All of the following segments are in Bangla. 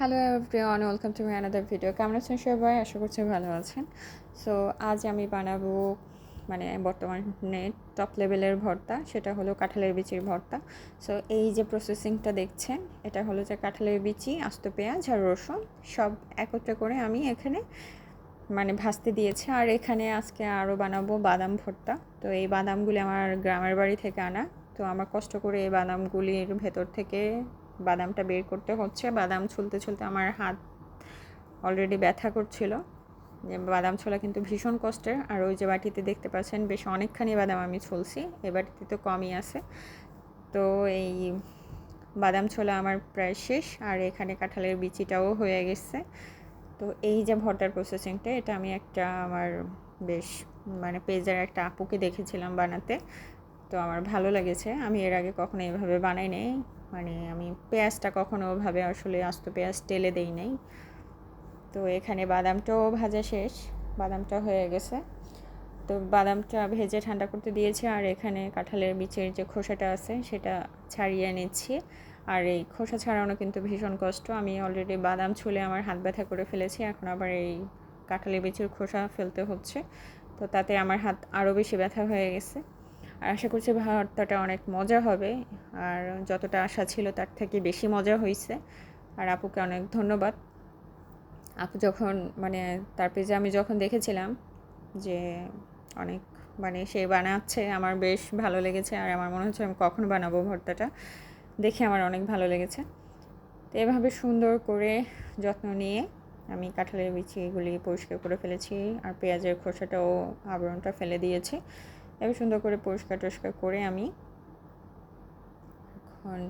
Hello everyone welcome to my another video কেমন আছেন সবাই? আশা করছি ভালো আছেন। সো আজ আমি বানাবো মানে বর্তমানে টপ লেভেলের ভর্তা, সেটা হলো কাঁঠালের বিচির ভর্তা। সো এই যে প্রসেসিংটা দেখছেন, এটা হলো যে কাঁঠালের বিচি, আস্ত পেঁয়াজ আর রসুন, সব একত্রে করে আমি এখানে মানে ভাজতে দিয়েছি। আর এখানে আজকে আরও বানাবো বাদাম ভর্তা। তো এই বাদামগুলি আমার গ্রামের বাড়ি থেকে আনা। তো আমার কষ্ট করে এই বাদামগুলির ভেতর থেকে বাদামটা বের করতে হচ্ছে। বাদাম ছুলতে ছুলতে আমার হাত অলরেডি ব্যথা করছিল। যে বাদাম ছোলা কিন্তু ভীষণ কষ্টের। আর ওই যে বাটিতে দেখতে পাচ্ছেন, বেশ অনেকখানি বাদাম আমি ছুলছি। এ বাটিতে তো কমই আছে। তো এই বাদাম ছোলা আমার প্রায় শেষ। আর এখানে কাঁঠালের বিচিটাও হয়ে গেছে। তো এই যে ভর্তার প্রসেসিংটা এটা আমি একটা আমার বেশ মানে পেজের একটা আপুকে দেখেছিলাম বানাতে। তো আমার ভালো লেগেছে। আমি এর আগে কখনো এভাবে বানাই নেই। মানে আমি পেঁয়াজটা কখনো ওভাবে আসলে আস্ত পেঁয়াজ টেলে দেই নাই। তো এখানে বাদামটাও ভাজা শেষ। বাদামটা হয়ে গেছে। তো বাদামটা ভেজে ঠান্ডা করতে দিয়েছি আর এখানে কাঁঠালের বিচের যে খোসাটা আছে সেটা ছাড়িয়ে নিচ্ছি। আর এই খোসা ছাড়ানো কিন্তু ভীষণ কষ্ট। আমি অলরেডি বাদাম ছুলে আমার হাত ব্যথা করে ফেলেছি। এখন আবার এই কাঁঠালের বিচের খোসা ফেলতে হচ্ছে। তো তাতে আমার হাত আরও বেশি ব্যথা হয়ে গেছে। আর আশা করছি ভর্তাটা অনেক মজা হবে। আর যতটা আশা ছিল তার থেকে বেশি মজা হয়েছে আর আপুকে অনেক ধন্যবাদ। আপু যখন মানে তার পেজে আমি যখন দেখেছিলাম যে অনেক মানে সে বানাচ্ছে, আমার বেশ ভালো লেগেছে। আর আমার মনে হচ্ছে আমি কখন বানাবো ভর্তাটা? দেখে আমার অনেক ভালো লেগেছে। তো এভাবে সুন্দর করে যত্ন নিয়ে আমি কাঁঠালের বিচিগুলি পরিষ্কার করে ফেলেছি। আর পেঁয়াজের খোসাটাও, আবরণটা ফেলে দিয়েছি। এবার সুন্দর করে পরিষ্কার টরিষ্কার করে আমি এখন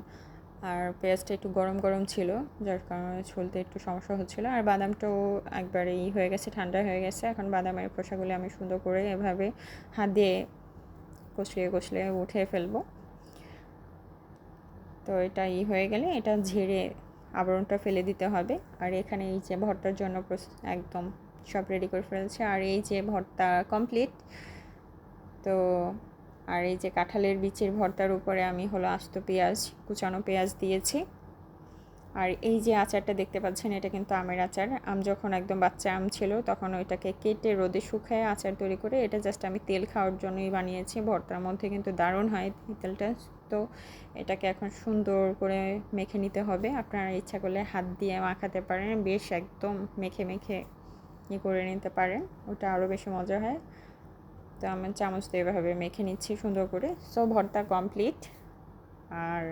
আর পেঁয়াজটা একটু গরম গরম ছিল, যার কারণে ছুলতে একটু সমস্যা হচ্ছিল। আর বাদামটাও একবারে ই হয়ে গেছে, ঠান্ডা হয়ে গেছে। এখন বাদামের খোসাগুলি আমি সুন্দর করে এভাবে হাত দিয়ে কষলিয়ে কষলিয়ে উঠে ফেলব। তো এটা ই হয়ে গেলে এটা ঝেড়ে আবরণটা ফেলে দিতে হবে। আর এখানে এই যে ভর্তার জন্য একদম সব রেডি করে ফেলছে। আর এই যে ভর্তা কমপ্লিট তো আর এই যে কাঁঠালের বিচের ভর্তার উপরে আমি হলো আস্ত পেঁয়াজ, কুচানো পেঁয়াজ দিয়েছি। আর এই যে আচারটা দেখতে পাচ্ছেন, এটা কিন্তু আমের আচার। আম যখন একদম বাচ্চা আম ছিল, তখন ওইটাকে কেটে রোদে শুকায় আচার তৈরি করে এটা জাস্ট আমি তেল খাওয়ার জন্যই বানিয়েছি। ভর্তার মধ্যে কিন্তু দারুণ হয় তেলটা। তো এটাকে এখন সুন্দর করে মেখে নিতে হবে। আপনারা ইচ্ছা করলে হাত দিয়ে মাখাতে পারেন, বেশ একদম মেখে মেখে ই করে নিতে পারেন। ওটা আরও বেশি মজা হয়। তো আমি চামচ দিয়ে এভাবে মেখে নিচ্ছি সুন্দর করে। সো ভর্তা কমপ্লিট আর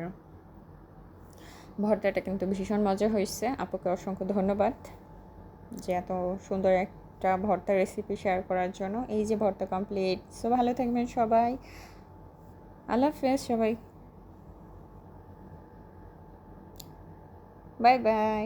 ভর্তাটা কিন্তু ভীষণ মজা হয়েছে। আপুকে অসংখ্য ধন্যবাদ যে এত সুন্দর একটা ভর্তা রেসিপি শেয়ার করার জন্য। এই যে ভর্তা কমপ্লিট সো ভালো থাকবেন সবাই। আল্লাহ হাফেজ সবাই। Bye bye